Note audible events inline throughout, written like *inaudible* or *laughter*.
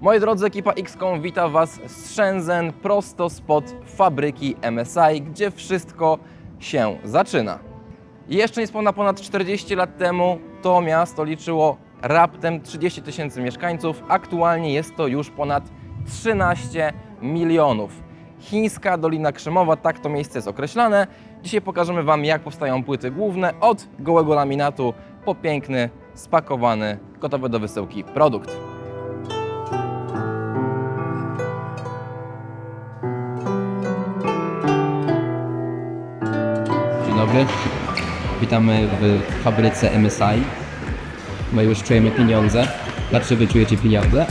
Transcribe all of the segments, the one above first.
Moi drodzy, ekipa XCOM wita Was z Shenzhen, prosto spod fabryki MSI, gdzie wszystko się zaczyna. Jeszcze niespełna ponad 40 lat temu to miasto liczyło raptem 30 tysięcy mieszkańców. Aktualnie jest to już ponad 13 milionów. Chińska Dolina Krzemowa, tak to miejsce jest określane. Dzisiaj pokażemy Wam, jak powstają płyty główne od gołego laminatu po piękny, spakowany, gotowy do wysyłki produkt. Witamy w fabryce MSI. My już czujemy pieniądze. Dlaczego wy czujecie pieniądze?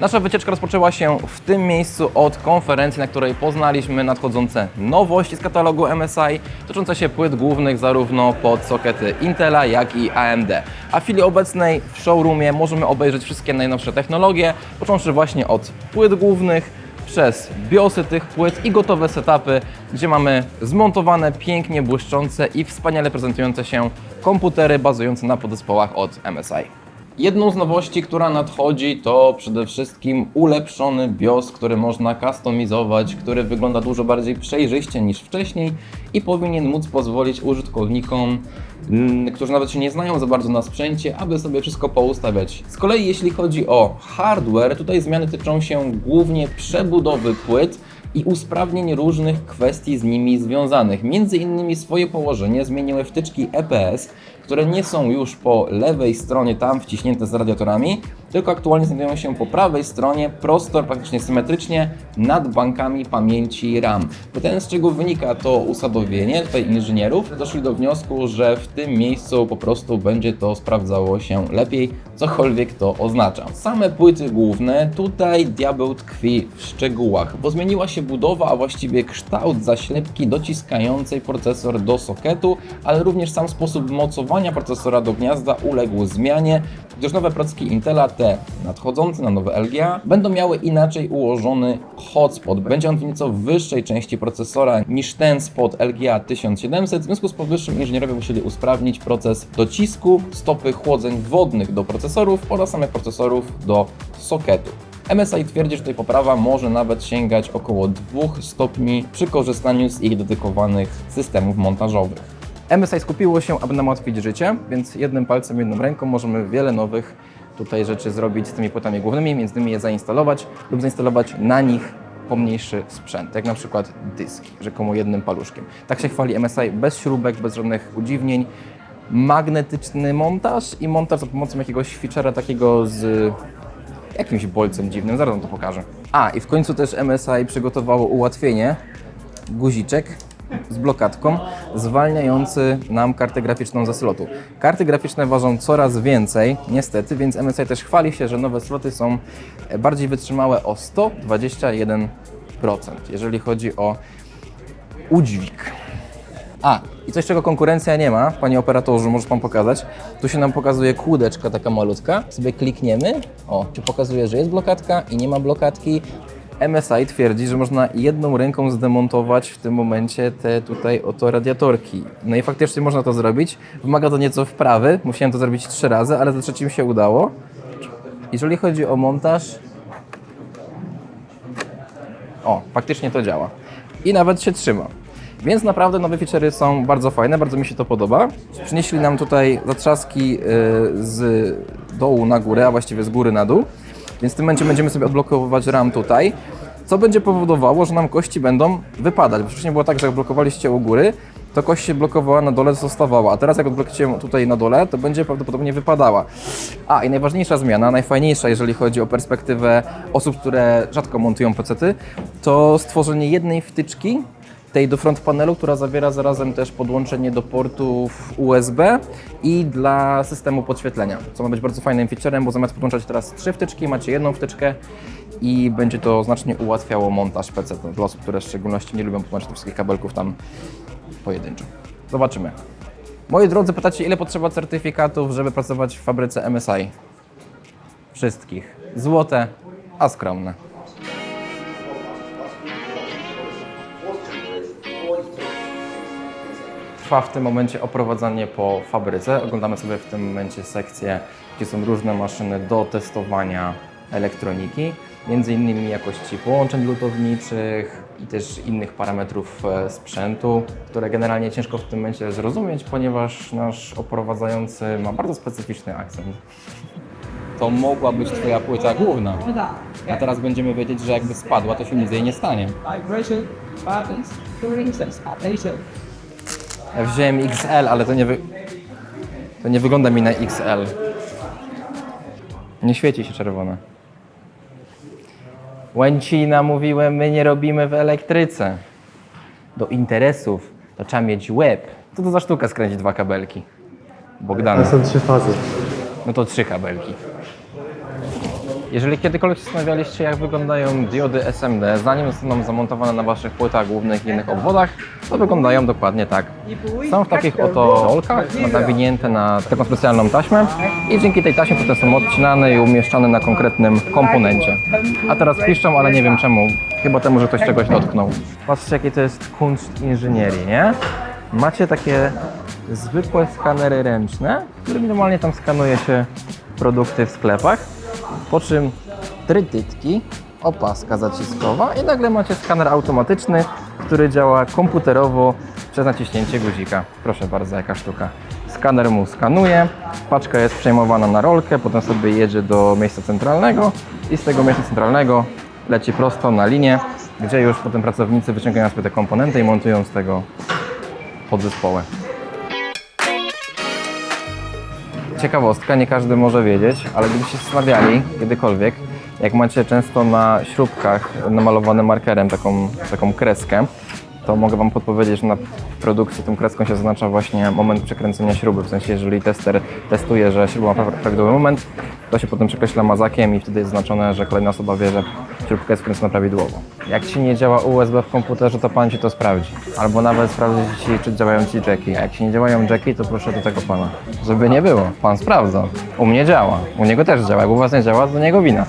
Nasza wycieczka rozpoczęła się w tym miejscu od konferencji, na której poznaliśmy nadchodzące nowości z katalogu MSI, dotyczące się płyt głównych zarówno pod sokety Intela, jak i AMD. A w chwili obecnej w showroomie możemy obejrzeć wszystkie najnowsze technologie, począwszy właśnie od płyt głównych, przez biosy tych płyt i gotowe setupy, gdzie mamy zmontowane, pięknie błyszczące i wspaniale prezentujące się komputery bazujące na podzespołach od MSI. Jedną z nowości, która nadchodzi, to przede wszystkim ulepszony BIOS, który można kustomizować, który wygląda dużo bardziej przejrzyście niż wcześniej i powinien móc pozwolić użytkownikom, mm, którzy nawet się nie znają za bardzo na sprzęcie, aby sobie wszystko poustawiać. Z kolei jeśli chodzi o hardware, tutaj zmiany tyczą się głównie przebudowy płyt, i usprawnień różnych kwestii z nimi związanych. Między innymi swoje położenie zmieniły wtyczki EPS, które nie są już po lewej stronie tam wciśnięte z radiatorami, tylko aktualnie znajdują się po prawej stronie, prosto, praktycznie symetrycznie nad bankami pamięci RAM. Pytanie z czego wynika to usadowienie tutaj inżynierów, doszli do wniosku, że w tym miejscu po prostu będzie to sprawdzało się lepiej, cokolwiek to oznacza. Same płyty główne, tutaj diabeł tkwi w szczegółach, bo zmieniła się budowa, a właściwie kształt zaślepki dociskającej procesor do soketu, ale również sam sposób mocowania procesora do gniazda uległ zmianie, gdyż nowe procki Intela, te nadchodzące na nowe LGA, będą miały inaczej ułożony hotspot. Będzie on w nieco wyższej części procesora niż ten spod LGA 1700, w związku z powyższym inżynierowie musieli usprawnić proces docisku stopy chłodzeń wodnych do procesorów oraz samych procesorów do soketu. MSI twierdzi, że tutaj poprawa może nawet sięgać około 2 stopni przy korzystaniu z ich dedykowanych systemów montażowych. MSI skupiło się, aby nam ułatwić życie, więc jednym palcem, jedną ręką możemy wiele nowych tutaj rzeczy zrobić z tymi płytami głównymi, między innymi je zainstalować lub zainstalować na nich pomniejszy sprzęt, jak na przykład dyski, rzekomo jednym paluszkiem. Tak się chwali MSI bez śrubek, bez żadnych udziwnień. Magnetyczny montaż i montaż za pomocą jakiegoś feature'a takiego z jakimś bolcem dziwnym, zaraz wam to pokażę. A, i w końcu też MSI przygotowało ułatwienie, guziczek z blokadką, zwalniający nam kartę graficzną ze slotu. Karty graficzne ważą coraz więcej, niestety, więc MSI też chwali się, że nowe sloty są bardziej wytrzymałe o 121%, jeżeli chodzi o udźwig. A, i coś, czego konkurencja nie ma, panie operatorzu, możesz pan pokazać. Tu się nam pokazuje kłódeczka taka malutka. Sobie klikniemy. O, ci pokazuje, że jest blokadka i nie ma blokadki. MSI twierdzi, że można jedną ręką zdemontować w tym momencie te tutaj oto radiatorki. No i faktycznie można to zrobić. Wymaga to nieco wprawy. Musiałem to zrobić trzy razy, ale za trzecim się udało. Jeżeli chodzi o montaż, o, faktycznie to działa. I nawet się trzyma. Więc naprawdę nowe feature'y są bardzo fajne, bardzo mi się to podoba. Przynieśli nam tutaj zatrzaski y, z dołu na górę, a właściwie z góry na dół. Więc w tym momencie będziemy sobie odblokowywać RAM tutaj, co będzie powodowało, że nam kości będą wypadać. Bo wcześniej było tak, że jak blokowaliście u góry, to kość się blokowała na dole, zostawała. A teraz jak odblokujecie tutaj na dole, to będzie prawdopodobnie wypadała. A i najważniejsza zmiana, najfajniejsza, jeżeli chodzi o perspektywę osób, które rzadko montują pecety, to stworzenie jednej wtyczki, tej do front panelu, która zawiera zarazem też podłączenie do portów USB i dla systemu podświetlenia, co ma być bardzo fajnym featurem, bo zamiast podłączać teraz trzy wtyczki, macie jedną wtyczkę i będzie to znacznie ułatwiało montaż PC dla osób, które w szczególności nie lubią podłączać tych wszystkich kabelków tam pojedynczo. Zobaczymy. Moi drodzy, pytacie, ile potrzeba certyfikatów, żeby pracować w fabryce MSI? Wszystkich. Złote, a skromne. Trwa w tym momencie oprowadzanie po fabryce. Oglądamy sobie w tym momencie sekcję, gdzie są różne maszyny do testowania elektroniki, między innymi jakości połączeń lutowniczych i też innych parametrów e, sprzętu, które generalnie ciężko w tym momencie zrozumieć, ponieważ nasz oprowadzający ma bardzo specyficzny akcent. To mogła być twoja płyta główna. A teraz będziemy wiedzieć, że jakby spadła, to się nic jej nie stanie. Ja wziąłem XL, ale to nie, wy... to nie wygląda mi na XL. Nie świeci się czerwone. Łęcina, mówiłem, my nie robimy w elektryce. Do interesów to trzeba mieć łeb. Co to za sztuka skręcić dwa kabelki? Bogdana. To są trzy fazy. No to trzy kabelki. Jeżeli kiedykolwiek zastanawialiście, jak wyglądają diody SMD, zanim zostaną zamontowane na Waszych płytach głównych i innych obwodach, to wyglądają dokładnie tak. Są w takich oto rolkach, nawinięte na taką specjalną taśmę i dzięki tej taśmie potem są odcinane i umieszczane na konkretnym komponencie. A teraz piszczą, ale nie wiem czemu. Chyba temu, że ktoś czegoś dotknął. Patrzcie, jakie to jest kunszt inżynierii, nie? Macie takie zwykłe skanery ręczne, którymi normalnie tam skanuje się produkty w sklepach, po czym trytytki, opaska zaciskowa i nagle macie skaner automatyczny, który działa komputerowo przez naciśnięcie guzika. Proszę bardzo, jaka sztuka. Skaner mu skanuje, paczka jest przejmowana na rolkę, potem sobie jedzie do miejsca centralnego i z tego miejsca centralnego leci prosto na linię, gdzie już potem pracownicy wyciągają sobie te komponenty i montują z tego podzespoły. Ciekawostka, nie każdy może wiedzieć, ale gdybyście zastanawiali kiedykolwiek, jak macie często na śrubkach namalowane markerem taką, taką kreskę, to mogę Wam podpowiedzieć, że na produkcji tą kreską się zaznacza właśnie moment przekręcenia śruby. W sensie, jeżeli tester testuje, że śruba ma pra- prawidłowy moment, to się potem przekreśla mazakiem i wtedy jest zaznaczone, że kolejna osoba wie, że jest wkręcona prawidłowo. Jak Ci nie działa USB w komputerze, to Pan Ci to sprawdzi. Albo nawet sprawdzi Ci, czy działają Ci jacki. A jak Ci nie działają jacki, to proszę do tego Pana. Żeby nie było. Pan sprawdza. U mnie działa. U niego też działa. Jak u Was nie działa, to niego wina.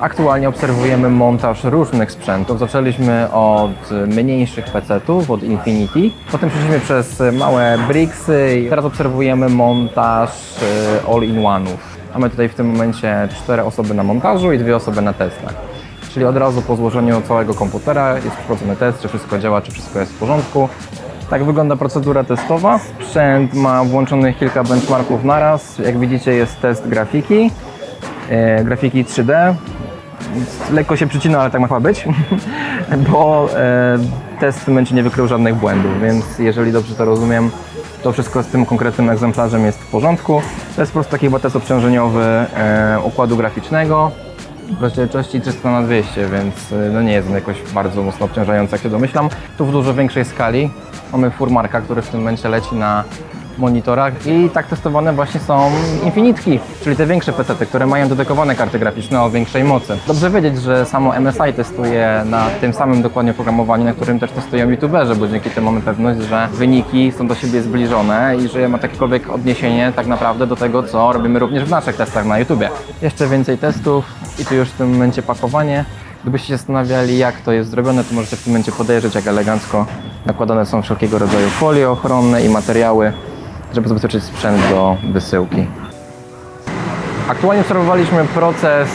Aktualnie obserwujemy montaż różnych sprzętów. Zaczęliśmy od mniejszych PC-ów, od Infinity. Potem przeszliśmy przez małe Bricksy i teraz obserwujemy montaż y, all-in-one'ów. Mamy tutaj w tym momencie cztery osoby na montażu i dwie osoby na testach. Czyli od razu po złożeniu całego komputera jest przeprowadzony test, czy wszystko działa, czy wszystko jest w porządku. Tak wygląda procedura testowa. Sprzęt ma włączonych kilka benchmarków naraz. Jak widzicie jest test grafiki, e, grafiki 3D, lekko się przycina, ale tak ma chyba być, *laughs* bo e, test w tym momencie nie wykrył żadnych błędów, więc jeżeli dobrze to rozumiem, to wszystko z tym konkretnym egzemplarzem jest w porządku. To jest po prostu taki chyba test obciążeniowy e, układu graficznego rozdzielczości 300 na 200, więc e, no nie jest on jakoś bardzo mocno obciążający, jak się domyślam. Tu w dużo większej skali mamy Furmarka, który w tym momencie leci na monitorach i tak testowane właśnie są Infinitki, czyli te większe PC, które mają dedykowane karty graficzne o większej mocy. Dobrze wiedzieć, że samo MSI testuje na tym samym dokładnie oprogramowaniu, na którym też testują youtuberzy, bo dzięki temu mamy pewność, że wyniki są do siebie zbliżone i że ma jakiekolwiek odniesienie tak naprawdę do tego, co robimy również w naszych testach na YouTubie. Jeszcze więcej testów i tu już w tym momencie pakowanie. Gdybyście się zastanawiali, jak to jest zrobione, to możecie w tym momencie podejrzeć, jak elegancko nakładane są wszelkiego rodzaju folie ochronne i materiały, żeby zabezpieczyć sprzęt do wysyłki. Aktualnie obserwowaliśmy proces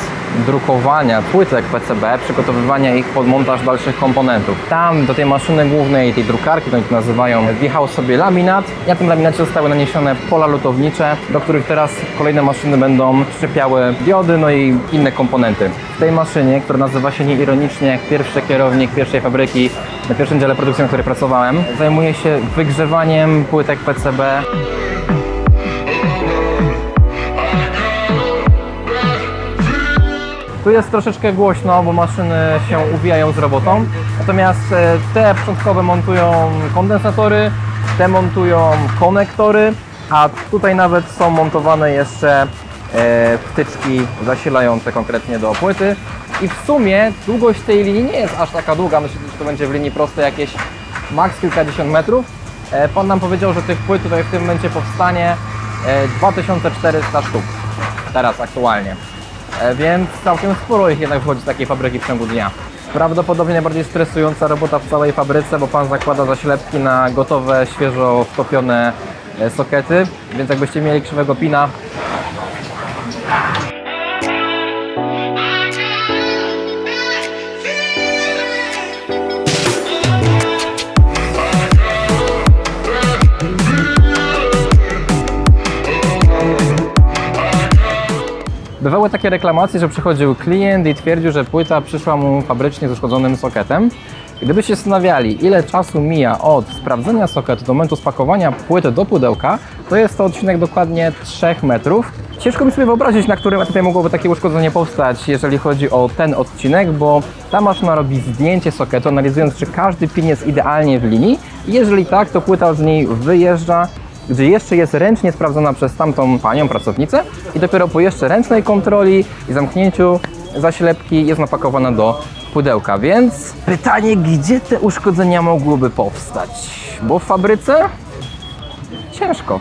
drukowania płytek PCB, przygotowywania ich pod montaż dalszych komponentów. Tam do tej maszyny głównej, tej drukarki, to to nazywają, wjechał sobie laminat na tym laminacie zostały naniesione pola lutownicze, do których teraz kolejne maszyny będą szczepiały diody, no i inne komponenty. W tej maszynie, która nazywa się nieironicznie jak pierwszy kierownik pierwszej fabryki na pierwszym dziale produkcji, na której pracowałem, zajmuje się wygrzewaniem płytek PCB Tu jest troszeczkę głośno, bo maszyny się uwijają z robotą. Natomiast e, te początkowe montują kondensatory, te montują konektory, a tutaj nawet są montowane jeszcze e, wtyczki zasilające konkretnie do płyty. I w sumie długość tej linii nie jest aż taka długa. Myślę, że to będzie w linii prostej jakieś maks kilkadziesiąt metrów. E, Pan nam powiedział, że tych płyt tutaj w tym momencie powstanie e, 2400 sztuk. Teraz aktualnie. E, Więc całkiem sporo ich jednak wchodzi z takiej fabryki w ciągu dnia. Prawdopodobnie najbardziej stresująca robota w całej fabryce, bo pan zakłada zaślepki na gotowe, świeżo wtopione e, sokety, więc jakbyście mieli krzywego pina, Bywały takie reklamacje, że przychodził klient i twierdził, że płyta przyszła mu fabrycznie z uszkodzonym sokietem. Gdybyście się zastanawiali, ile czasu mija od sprawdzenia soketu do momentu spakowania płyty do pudełka, to jest to odcinek dokładnie 3 metrów. Ciężko mi sobie wyobrazić, na którym etapie mogłoby takie uszkodzenie powstać, jeżeli chodzi o ten odcinek, bo ta maszyna robi zdjęcie soketu, analizując, czy każdy pin jest idealnie w linii. Jeżeli tak, to płyta z niej wyjeżdża, gdzie jeszcze jest ręcznie sprawdzona przez tamtą panią, pracownicę i dopiero po jeszcze ręcznej kontroli i zamknięciu zaślepki jest napakowana do pudełka. Więc pytanie, gdzie te uszkodzenia mogłyby powstać? Bo w fabryce? Ciężko.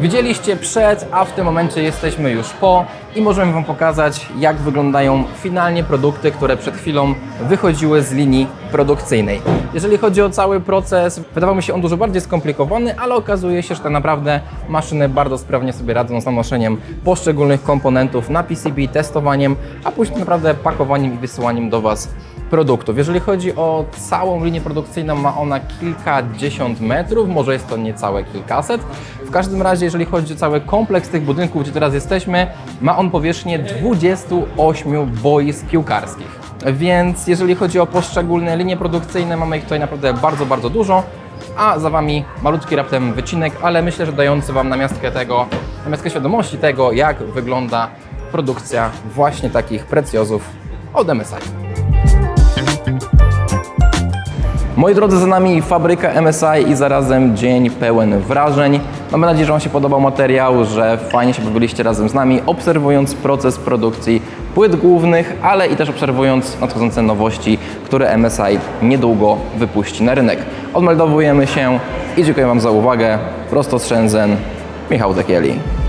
Widzieliście przed, a w tym momencie jesteśmy już po i możemy Wam pokazać, jak wyglądają finalnie produkty, które przed chwilą wychodziły z linii produkcyjnej. Jeżeli chodzi o cały proces, wydawał mi się on dużo bardziej skomplikowany, ale okazuje się, że tak naprawdę maszyny bardzo sprawnie sobie radzą z nanoszeniem poszczególnych komponentów na PCB, testowaniem, a później naprawdę pakowaniem i wysyłaniem do Was produktów. Jeżeli chodzi o całą linię produkcyjną, ma ona kilkadziesiąt metrów, może jest to niecałe kilkaset. W każdym razie, jeżeli chodzi o cały kompleks tych budynków, gdzie teraz jesteśmy, ma on powierzchnię 28 boisk piłkarskich. Więc jeżeli chodzi o poszczególne linie produkcyjne, mamy ich tutaj naprawdę bardzo, bardzo dużo. A za Wami malutki raptem wycinek, ale myślę, że dający Wam namiastkę tego, namiastkę świadomości tego, jak wygląda produkcja właśnie takich precjozów od MSI. Moi drodzy, za nami fabryka MSI i zarazem dzień pełen wrażeń. Mamy nadzieję, że Wam się podobał materiał, że fajnie się bawiliście razem z nami, obserwując proces produkcji płyt głównych, ale i też obserwując nadchodzące nowości, które MSI niedługo wypuści na rynek. Odmeldowujemy się i dziękuję Wam za uwagę. Prosto z Shenzhen, Michał Zekieli.